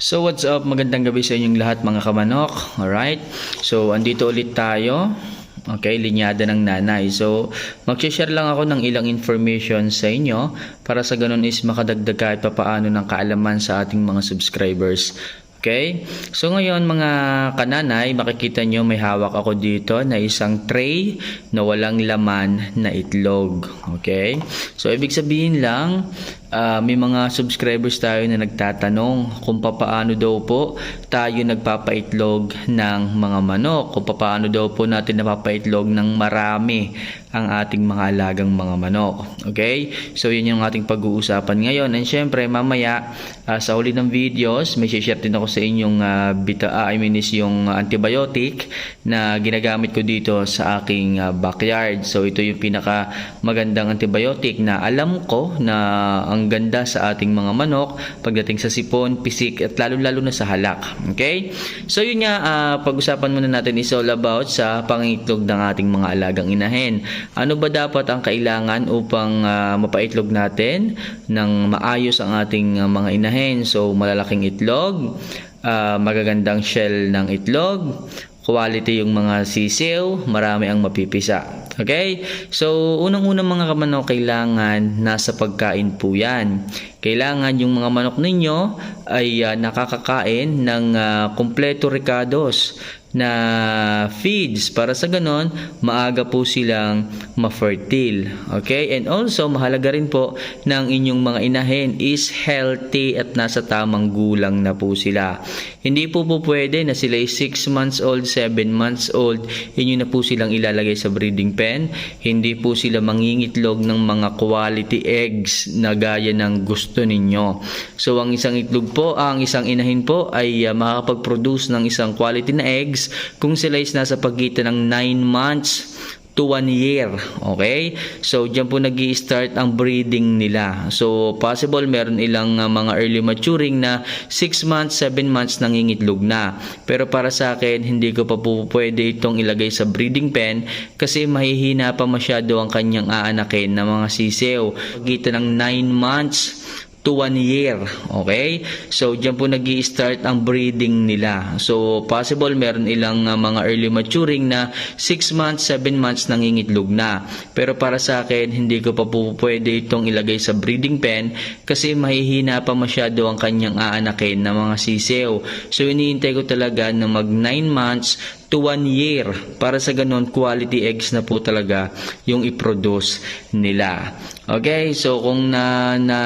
So what's up? Magandang gabi sa inyong lahat mga kamanok. Alright? So andito ulit tayo. Okay, linyada ng nanay. So, mag-share lang ako ng ilang information sa inyo para sa ganun is makadagdag kahit papaano ng kaalaman sa ating mga subscribers. Okay? So ngayon mga kananay, makikita nyo may hawak ako dito na isang tray na walang laman na itlog. Okay? So ibig sabihin lang, ah, may mga subscribers tayo na nagtatanong kung papaano daw po tayo nagpapaitlog ng mga manok. Kung papaano daw po natin napapaitlog ng marami ang ating mga alagang mga manok. Okay? So yun yung ating pag-uusapan ngayon. And syempre mamaya ah, sa huli ng videos, may share din ako sa inyong ah, bita, ah, I mean is yung antibiotic na ginagamit ko dito sa aking ah, backyard. So ito yung pinaka magandang antibiotic na alam ko na ang ganda sa ating mga manok pagdating sa sipon, pisik at lalo-lalo na sa halak. Okay? So yun nga ah, pag-usapan muna natin is all about sa pangitlog ng ating mga alagang inahin. Ano ba dapat ang kailangan upang ah, mapaitlog natin ng maayos ang ating ah, mga inahin? So malalaking itlog, ah, magagandang shell ng itlog, quality yung mga sisiw, marami ang mapipisa. Okay? So, unang-unang mga kamanok, kailangan nasa pagkain po yan. Kailangan yung mga manok ninyo ay ah, nakakakain ng ah, kompleto ricados na feeds para sa ganon maaga po silang ma-fertile. Okay? And also mahalaga rin po ng inyong mga inahin is healthy at nasa tamang gulang na po sila. Hindi po po pwede na sila ay 6 months old, 7 months old, inyo na po silang ilalagay sa breeding pen. Hindi po sila mangingitlog ng mga quality eggs na gaya ng gusto ninyo. So ang isang itlog po, ang isang inahin po ay uh, makakapag-produce ng isang quality na eggs kung sila is nasa pagitan ng 9 months to 1 year. Okay? So, diyan po nag start ang breeding nila. So, possible meron ilang uh, mga early maturing na 6 months, 7 months nangingitlog na. Pero para sa akin, hindi ko pa po pwede itong ilagay sa breeding pen kasi mahihina pa masyado ang kanyang aanakin na mga sisew. Pagitan ng 9 months to 1 year. Okay? So, diyan po nag start ang breeding nila. So, possible meron ilang uh, mga early maturing na 6 months, 7 months nangingitlog na. Pero para sa akin, hindi ko pa po pwede itong ilagay sa breeding pen kasi mahihina pa masyado ang kanyang aanakin na mga sisew. So, iniintay ko talaga na mag 9 months to 1 year para sa ganun quality eggs na po talaga yung i-produce nila. Okay? So, kung na, na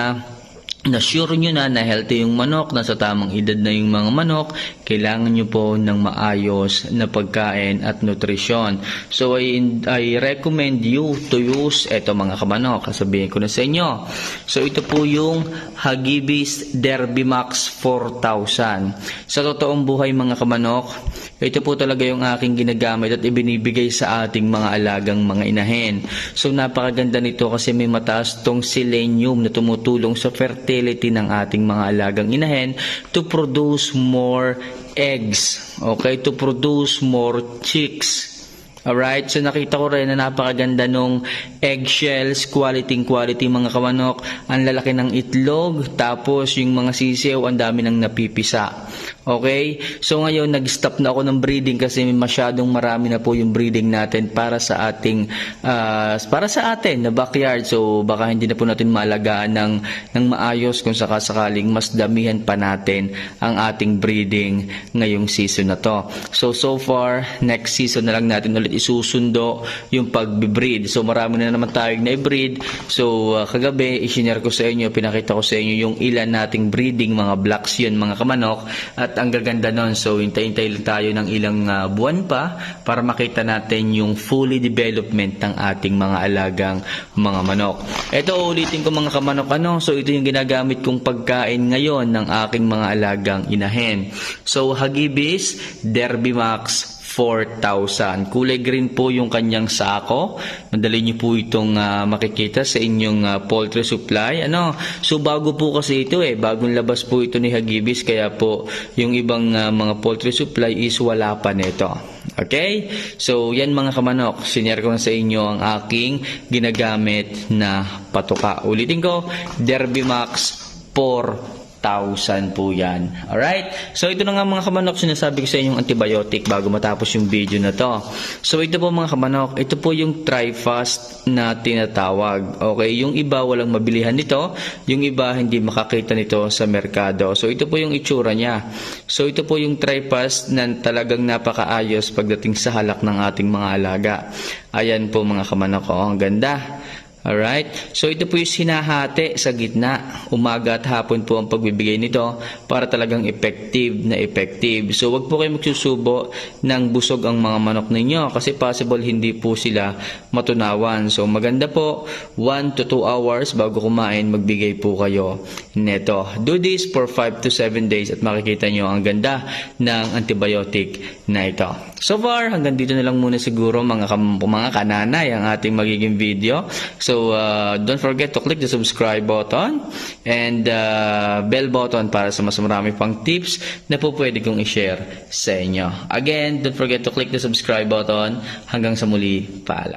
na sure nyo na na healthy yung manok, nasa tamang edad na yung mga manok, kailangan nyo po ng maayos na pagkain at nutrisyon. So, I, I recommend you to use eto mga kamanok. Sabihin ko na sa inyo. So, ito po yung Hagibis Derby Max 4000. Sa totoong buhay mga kamanok, ito po talaga yung aking ginagamit at ibinibigay sa ating mga alagang mga inahin. So, napakaganda nito kasi may mataas tong selenium na tumutulong sa fertility ng ating mga alagang inahin to produce more eggs. Okay? To produce more chicks. Alright, so nakita ko rin na napakaganda nung eggshells, quality quality mga kamanok, ang lalaki ng itlog, tapos yung mga sisiw, ang dami ng napipisa. Okay? So ngayon, nag-stop na ako ng breeding kasi masyadong marami na po yung breeding natin para sa ating, ah, para sa atin na backyard. So baka hindi na po natin maalagaan ng, ng maayos kung sakasakaling mas damihan pa natin ang ating breeding ngayong season na to. So, so far, next season na lang natin ulit isusundo yung pag-breed. So, marami na naman tayong na-breed. So, uh, kagabi, isinare ko sa inyo, pinakita ko sa inyo yung ilan nating breeding, mga blacks yun, mga kamanok. At ang gaganda nun, so, hintay-hintay lang tayo ng ilang uh, buwan pa para makita natin yung fully development ng ating mga alagang mga manok. Ito, ulitin ko mga kamanok, ano? So, ito yung ginagamit kong pagkain ngayon ng aking mga alagang inahin. So, Hagibis, Derby Max, 4,000. Kulay green po yung kanyang sako. Madali niyo po itong ah, makikita sa inyong ah, poultry supply. Ano? So bago po kasi ito eh, bagong labas po ito ni Hagibis kaya po yung ibang ah, mga poultry supply is wala pa nito. Okay? So yan mga kamanok, sinare ko na sa inyo ang aking ginagamit na patuka. Ulitin ko, Derby Max 4 1,000 po yan. Alright? So ito na nga mga kamanok, sinasabi ko sa inyong antibiotic bago matapos yung video na to. So ito po mga kamanok, ito po yung TriFast na tinatawag. Okay, yung iba walang mabilihan nito, yung iba hindi makakita nito sa merkado. So ito po yung itsura niya. So ito po yung TriFast na talagang napakaayos pagdating sa halak ng ating mga alaga. Ayan po mga kamanok, oh, ang ganda. Alright? So ito po yung sinahati sa gitna. Umaga at hapon po ang pagbibigay nito para talagang effective na effective. So wag po kayo magsusubo ng busog ang mga manok ninyo kasi possible hindi po sila matunawan. So maganda po 1 to 2 hours bago kumain magbigay po kayo neto. Do this for 5 to 7 days at makikita nyo ang ganda ng antibiotic na ito. So far, hanggang dito na lang muna siguro mga, mga kananay ang ating magiging video. So, uh, don't forget to click the subscribe button and uh, bell button para sa mas marami pang tips na po pwede kong i-share sa inyo. Again, don't forget to click the subscribe button. Hanggang sa muli, paalam.